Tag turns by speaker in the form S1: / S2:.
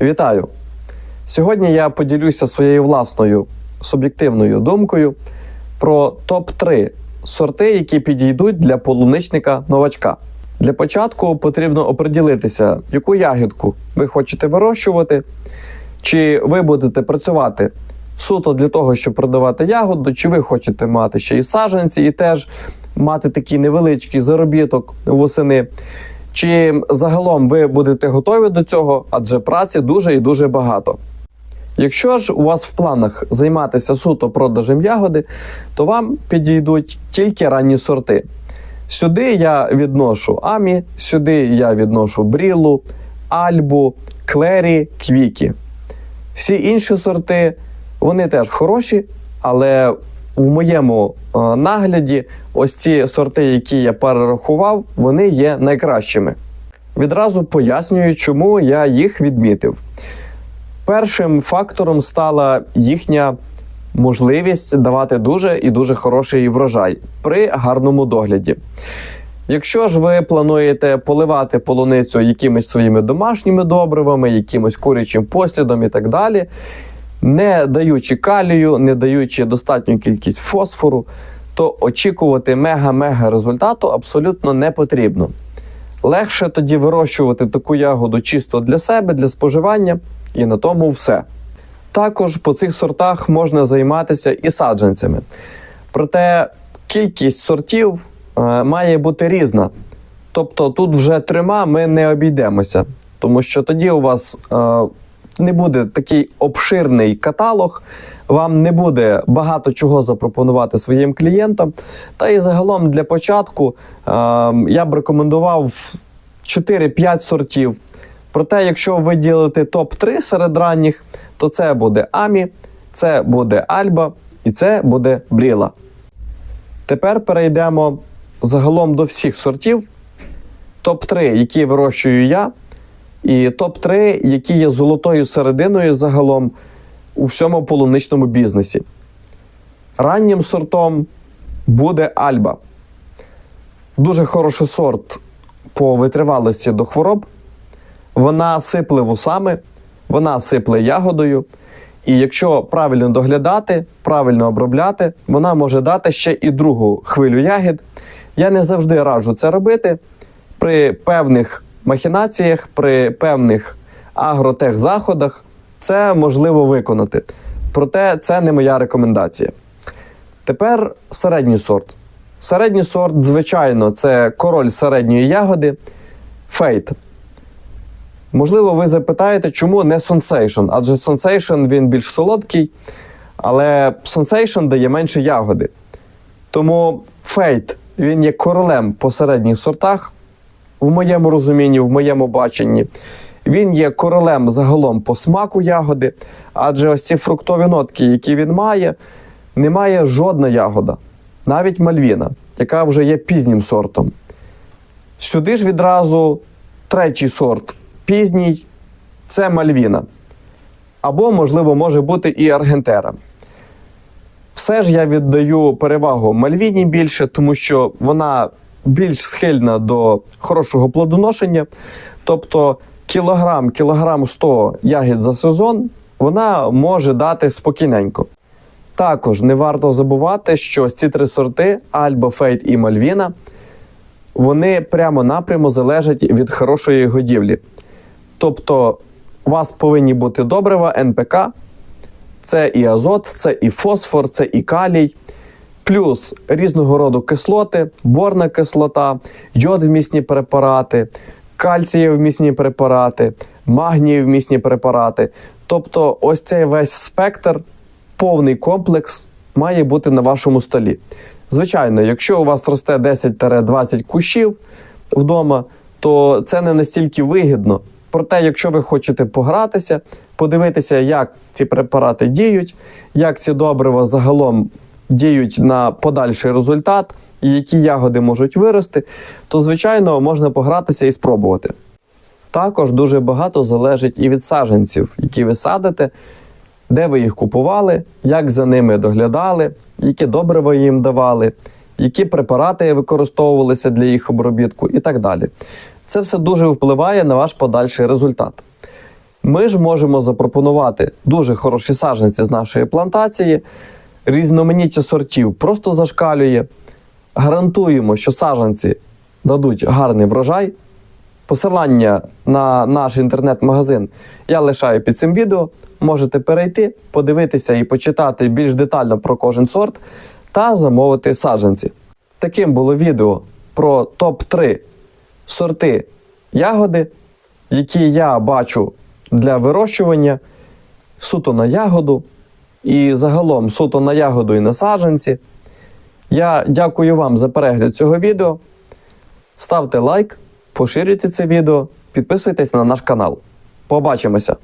S1: Вітаю! Сьогодні я поділюся своєю власною суб'єктивною думкою про топ-3 сорти, які підійдуть для полуничника новачка. Для початку потрібно оприділитися, яку ягідку ви хочете вирощувати, чи ви будете працювати суто для того, щоб продавати ягоду, чи ви хочете мати ще і саджанці, і теж мати такий невеличкий заробіток восени. Чи загалом ви будете готові до цього, адже праці дуже і дуже багато. Якщо ж у вас в планах займатися суто продажем ягоди, то вам підійдуть тільки ранні сорти. Сюди я відношу амі, сюди я відношу брілу, альбу, клері, квікі. Всі інші сорти вони теж хороші, але в моєму е, нагляді ось ці сорти, які я перерахував, вони є найкращими. Відразу пояснюю, чому я їх відмітив. Першим фактором стала їхня можливість давати дуже і дуже хороший врожай при гарному догляді. Якщо ж ви плануєте поливати полуницю якимись своїми домашніми добривами, якимось курячим послідом і так далі, не даючи калію, не даючи достатню кількість фосфору, то очікувати мега-мега результату абсолютно не потрібно. Легше тоді вирощувати таку ягоду чисто для себе, для споживання, і на тому все. Також по цих сортах можна займатися і саджанцями. Проте кількість сортів е, має бути різна. Тобто тут вже трьома ми не обійдемося, тому що тоді у вас е, не буде такий обширний каталог, вам не буде багато чого запропонувати своїм клієнтам. Та і загалом для початку е, я б рекомендував 4-5 сортів. Проте, якщо ви ділите топ-3 серед ранніх, то це буде Амі, це буде Альба і це буде Бріла. Тепер перейдемо загалом до всіх сортів. Топ-3, які вирощую я, і топ-3, які є золотою серединою загалом у всьому полуничному бізнесі. Раннім сортом буде Альба. Дуже хороший сорт по витривалості до хвороб. Вона сипле вусами, вона сипле ягодою. І якщо правильно доглядати, правильно обробляти, вона може дати ще і другу хвилю ягід. Я не завжди раджу це робити при певних махінаціях, при певних агротехзаходах це можливо виконати. Проте це не моя рекомендація. Тепер середній сорт. Середній сорт, звичайно, це король середньої ягоди фейт. Можливо, ви запитаєте, чому не Sensation? Адже Sensation він більш солодкий, але Sensation дає менше ягоди. Тому фейт він є королем по середніх сортах, в моєму розумінні, в моєму баченні. Він є королем загалом по смаку ягоди, адже ось ці фруктові нотки, які він має, не має жодна ягода, навіть мальвіна, яка вже є пізнім сортом. Сюди ж відразу третій сорт пізній це мальвіна. Або, можливо, може бути і аргентера. Все ж я віддаю перевагу мальвіні більше, тому що вона більш схильна до хорошого плодоношення. Тобто кілограм, кілограм 100 ягід за сезон вона може дати спокійненько. Також не варто забувати, що ці три сорти Альба, Фейт і Мальвіна, вони прямо напряму залежать від хорошої годівлі. Тобто, у вас повинні бути добрива НПК, це і азот, це і фосфор, це і калій, плюс різного роду кислоти, борна кислота, йод-вмісні препарати, кальцієвмісні препарати, магнієвмісні препарати. Тобто, ось цей весь спектр, повний комплекс має бути на вашому столі. Звичайно, якщо у вас росте 10-20 кущів вдома, то це не настільки вигідно. Проте, якщо ви хочете погратися, подивитися, як ці препарати діють, як ці добрива загалом діють на подальший результат і які ягоди можуть вирости, то звичайно можна погратися і спробувати. Також дуже багато залежить і від саджанців, які ви садите, де ви їх купували, як за ними доглядали, які добрива їм давали, які препарати використовувалися для їх обробітку і так далі. Це все дуже впливає на ваш подальший результат. Ми ж можемо запропонувати дуже хороші саджанці з нашої плантації, різноманіття сортів просто зашкалює. Гарантуємо, що саджанці дадуть гарний врожай. Посилання на наш інтернет-магазин я лишаю під цим відео. Можете перейти, подивитися і почитати більш детально про кожен сорт та замовити саджанці. Таким було відео про топ-3 сорти ягоди, які я бачу для вирощування суто на ягоду і загалом суто на ягоду і на саджанці. Я дякую вам за перегляд цього відео. Ставте лайк, поширюйте це відео, підписуйтесь на наш канал. Побачимося!